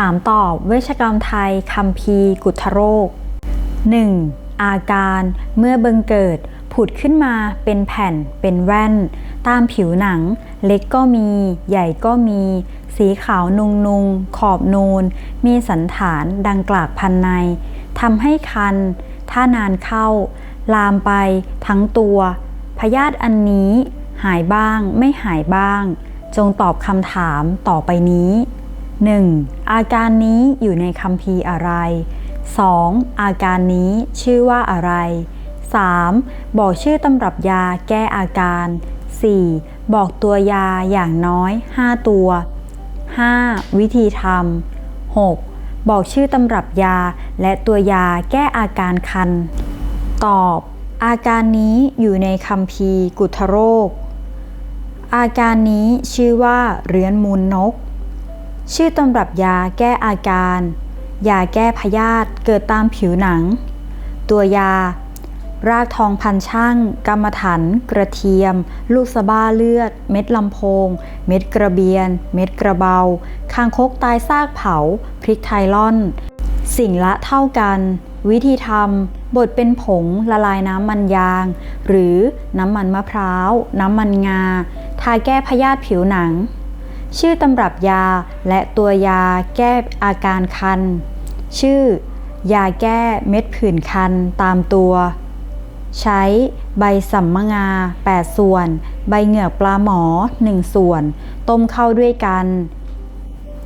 ถามตอบเวชกรรมไทยคัมภีกุทโรค 1. อาการเมื่อบังเกิด ผุดขึ้นมาเป็นแผ่นเป็นแว่น ตามผิวหนัง เล็กก็มี ใหญ่ก็มี สีขาวนุงนุงขอบนูน มีสันฐานดังกลากพันในทำให้คัน ถ้านานเข้า ลามไปทั้งตัว พยาธิอันนี้ หายบ้างไม่หายบ้าง จงตอบคำถามต่อไปนี้ 1. อาการนี้อยู่ในคัมภีร์อะไร 2. อาการนี้ชื่อว่าอะไร 3. บอกชื่อตำรับยาแก้อาการ 4. บอกตัวยาอย่างน้อย 5 ตัว 5. วิธีทำ 6. บอกชื่อตำรับยาและตัวยาแก้อาการคัน ตอบ อาการนี้อยู่ในคัมภีร์กุทโรค อาการนี้ชื่อว่าเรื้อนมูลนก ชื่อตำรับยาแก้อาการ ยาแก้พยาธิเกิดตามผิวหนัง ตัวยา รากทองพันช่าง กรรมถัน กระเทียม ลูกสะบ้าเลือด เม็ดลำโพง เม็ดกระเบียน เม็ดกระเบา คางคกตายซากเผา พริกไทยล่อน สิ่งละเท่ากัน วิธีทำบดเป็นผงละลายน้ำมันยาง หรือน้ำมันมะพร้าว น้ำมันงา ทาแก้พยาธิผิวหนัง ชื่อตำรับยาและตัวยาแก้อาการคัน ชื่อ ยาแก้เม็ดผื่นคันตามตัว ใช้ใบสัมมงา 8 ส่วน ใบเหงือกปลาหมอ 1 ส่วน ต้มเข้าด้วยกัน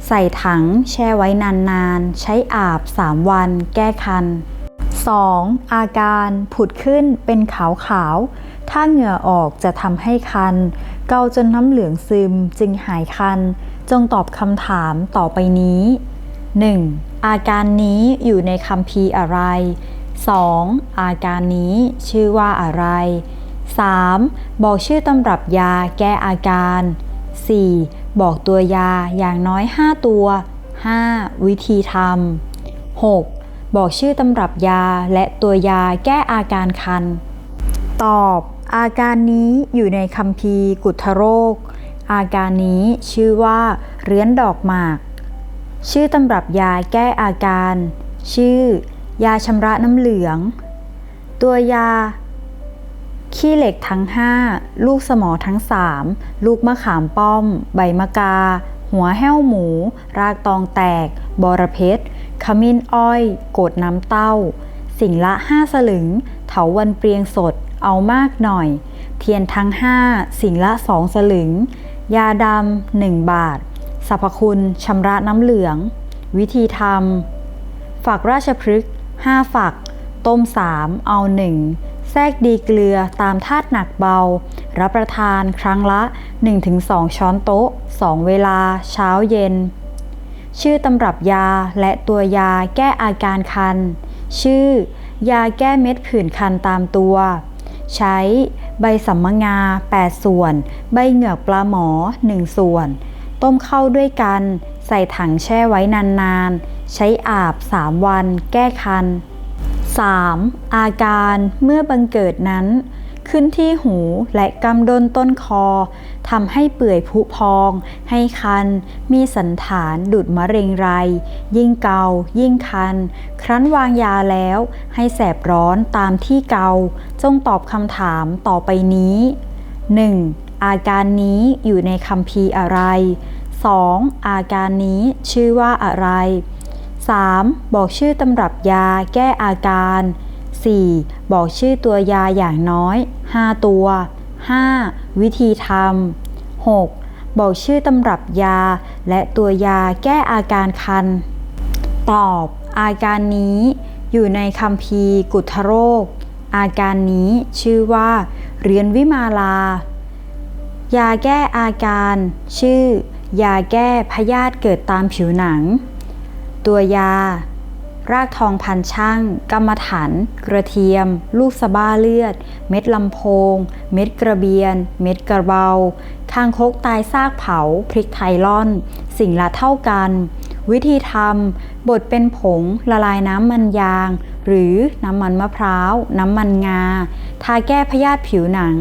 ใส่ถังแช่ไว้นานๆ ใช้อาบ 3 วันแก้คัน 2. อาการผุดขึ้นเป็นขาวๆ ถ้าเหงื่อออกจะทำให้คัน เกาจนน้ำเหลืองซึมจึงหายคัน จงตอบคำถามต่อไปนี้ 1. อาการนี้อยู่ในคัมภีร์อะไร 2. อาการนี้ชื่อว่าอะไร 3. บอกชื่อตำรับยาแก้อาการ 4. บอกตัวยาอย่างน้อย 5 ตัว 5. วิธีทำ 6. บอกชื่อตำรับยาและตัวยาแก้อาการคัน ตอบ อาการนี้อยู่ในคัมภีร์กุทโรค อาการนี้ชื่อว่าเรื้อนดอกหมาก ชื่อตำรับยาแก้อาการ ชื่อ ยาชำระน้ำเหลือง ตัวยา ขี้เหล็กทั้ง 5 ลูกสมอทั้ง 3 ลูกมะขามป้อม ใบมะกา หัวแห้วหมู รากตองแตก บอระเพ็ดขมิ้นอ้อย โกดน้ำเต้า สิ่งละ5สลึง เถาวันเปรียงสด เอามากหน่อย เทียนทั้ง 5 สิ่งละ2สลึง ยาดำ1บาท สรรพคุณชำระน้ำเหลือง วิธีทำฝักราชพฤกษ์5ฝัก ต้ม 3 เอา1แทรกดีเกลือตามธาตุหนักเบา รับประทานครั้งละ 1-2 ช้อนโต๊ะ 2 เวลาเช้าเย็น ชื่อตำรับยาและตัวยาแก้อาการคัน ชื่อ ยาแก้เม็ดผื่นคันตามตัว ใช้ใบสัมมงา 8 ส่วน ใบเหงือกปลาหมอ 1 ส่วน ต้มเข้าด้วยกัน ใส่ถังแช่ไว้นานๆ ใช้อาบ 3 วัน แก้คัน 3. อาการเมื่อบังเกิดนั้น ขึ้นที่หูและกำด้นต้นคอทำให้เปื่อยผุพอง ให้คัน มีสันฐานดุดมะเร็งไร ยิ่งเกา ยิ่งคัน ครั้นวางยาแล้ว ให้แสบร้อนตามที่เกา จงตอบคำถามต่อไปนี้ 1. อาการนี้อยู่ในคัมภีอะไร 2. อาการนี้ชื่อว่าอะไร 3. บอกชื่อตำรับยาแก้อาการ 4. บอกชื่อตัวยาอย่างน้อย 5 ตัว 5. วิธีทำ 6. บอกชื่อตำรับยา และตัวยาแก้อาการคัน ตอบ อาการนี้ อยู่ในคัมภีกุทโรค อาการนี้ชื่อว่า เรียนวิมาลา ยาแก้อาการ ชื่อ ยาแก้พยาธิเกิดตามผิวหนัง ตัวยา รากทองพันช่าง กรรมฐาน กระเทียม ลูกสะบ้าเลือด เม็ดลำโพง เม็ดกระเบียน เม็ดกระเบา คางคกตายซากเผา พริกไทยล่อน สิ่งละเท่ากัน วิธีทำบดเป็นผง ละลายน้ำมันยาง หรือน้ำมันมะพร้าว น้ำมันงา ทาแก้พยาธิผิวหนัง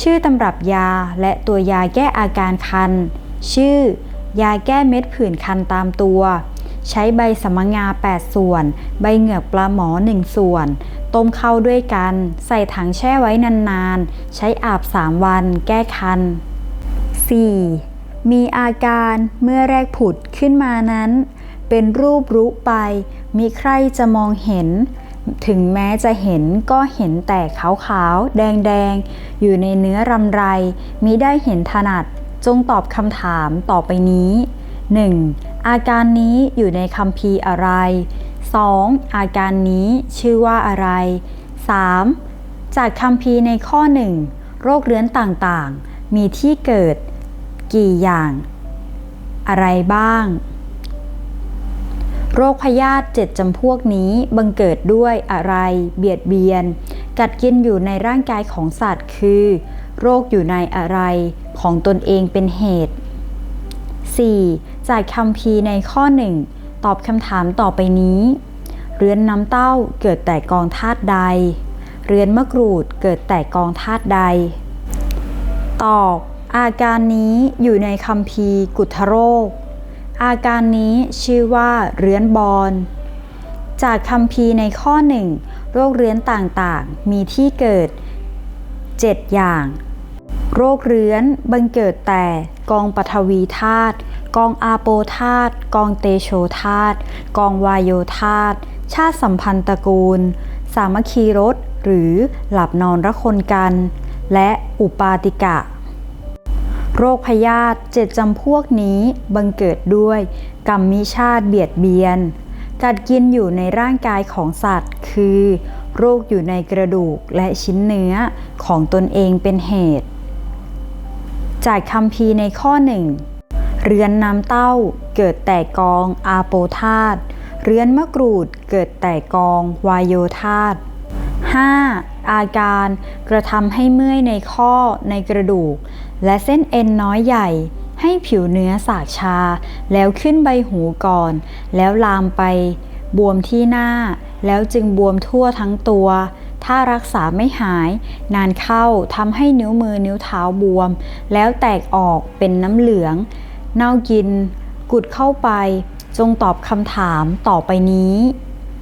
ชื่อตำรับยาและตัวยาแก้อาการคัน ชื่อ ยาแก้เม็ดผื่นคันตามตัว ใช้ใบสมงา 8 ส่วน ใบเหงือกปลาหมอ 1 ส่วน ต้มเข้าด้วยกัน ใส่ถังแช่ไว้นานๆ ใช้อาบ 3 วัน แก้คัน 4. มีอาการเมื่อแรกผุดขึ้นมานั้น เป็นรูปรุไป มีใครจะมองเห็น ถึงแม้จะเห็นก็เห็นแต่ขาวๆ แดงๆ อยู่ในเนื้อรำไร มิได้เห็นถนัด จงตอบคำถามต่อไปนี้ 1. อาการนี้อยู่ในคัมภีร์อะไร 2. อาการนี้ชื่อว่าอะไร 3. จากคัมภีร์ในข้อ 1 โรคเรื้อนต่างๆ มีที่เกิด กี่อย่าง อะไรบ้าง โรคพยาธิเจ็ดจำพวกนี้บังเกิดด้วยอะไร เบียดเบียน กัดกินอยู่ในร่างกายของสัตว์คือ โรคอยู่ในอะไรของตนเองเป็นเหตุ 4. จากคำพีในข้อ 1 ตอบคำถามต่อไปนี้ เรือนน้ำเต้าเกิดแต่กองธาตุใด เรือนมะกรูดเกิดแต่กองธาตุใด ตอบ อาการนี้อยู่ในคำพีกุทโรค อาการนี้ชื่อว่าเรือนบอลจากคำพีในข้อหนึ่งโรคเรื้อนต่างๆ มีที่เกิด 7 อย่าง โรคเรื้อนบังเกิดแต่กองปฐวีธาตุกองอาโปธาตุกองเตโชธาตุกองวายโยธาตุชาติสัมพันธ์ตระกูล สามัคคีรสหรือหลับนอนระคนกัน และอุปาติกะ โรคพยาธิเจ็ดจำพวกนี้บังเกิดด้วย กรรมมิชาติเบียดเบียน กัดกินอยู่ในร่างกายของสัตว์ คือ โรคอยู่ในกระดูกและชิ้นเนื้อของตนเองเป็นเหตุ จากคำพีในข้อหนึ่งเรือนน้ำเต้าเกิดแต่กองอาโปธาตุเรือนมะกรูดเกิดแต่กองวายโยธาต 5. อาการกระทำให้เมื่อยในข้อในกระดูก และเส้นเอ็นน้อยใหญ่ ให้ผิวเนื้อสากชา แล้วขึ้นใบหูก่อน แล้วลามไป บวมที่หน้า แล้วจึงบวมทั่วทั้งตัว ถ้ารักษาไม่หาย นานเข้าทำให้นิ้วมือนิ้วเท้าบวม แล้วแตกออกเป็นน้ำเหลือง เน่ากิน กุดเข้าไป จงตอบคำถามต่อไปนี้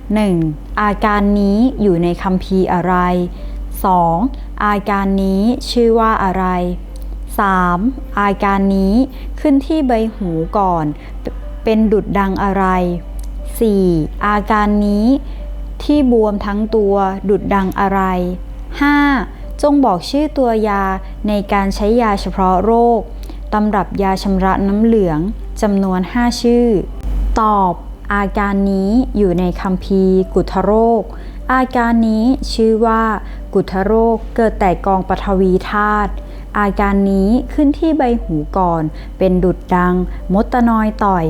1. อาการนี้อยู่ในคัมภีอะไร 2. อาการนี้ชื่อว่าอะไร 3. อาการนี้ขึ้นที่ใบหูก่อน เป็นดุดดังอะไร 4. อาการนี้ ที่บวมทั้งตัวดุดดังอะไร 5. จงบอกชื่อตัวยาในการใช้ยาเฉพาะโรค ตำรับยาชำระน้ำเหลืองจำนวน 5 ชื่อ ตอบ อาการนี้อยู่ในคัมภีกุทโรค อาการนี้ชื่อว่ากุทโรคเกิดแต่กองปฐวีธาตุอาการนี้ขึ้นที่ใบหูก่อน เป็นดุดดัง มดตะนอยต่อย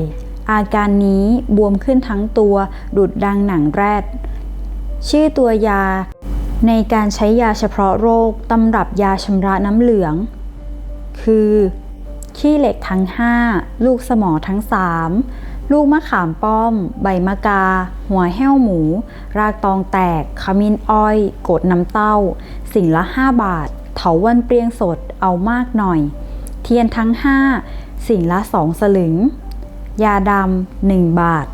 อาการนี้บวมขึ้นทั้งตัว ดุดดังหนังแรด ชื่อตัวยา ในการใช้ยาเฉพาะโรคตำรับยาชำระน้ำเหลือง คือ ขี้เหล็กทั้ง 5 ลูกสมอทั้ง 3 ลูกมะขามป้อม ใบมะกา หัวแห้วหมู รากตองแตก ขมิ้นอ้อยกดน้ำเต้า สิ่งละ 5 บาท เถาวันเปรียงสดเอามากหน่อย เทียนทั้ง 5 สิ่งละ 2 สลึง ยาดำ1บาท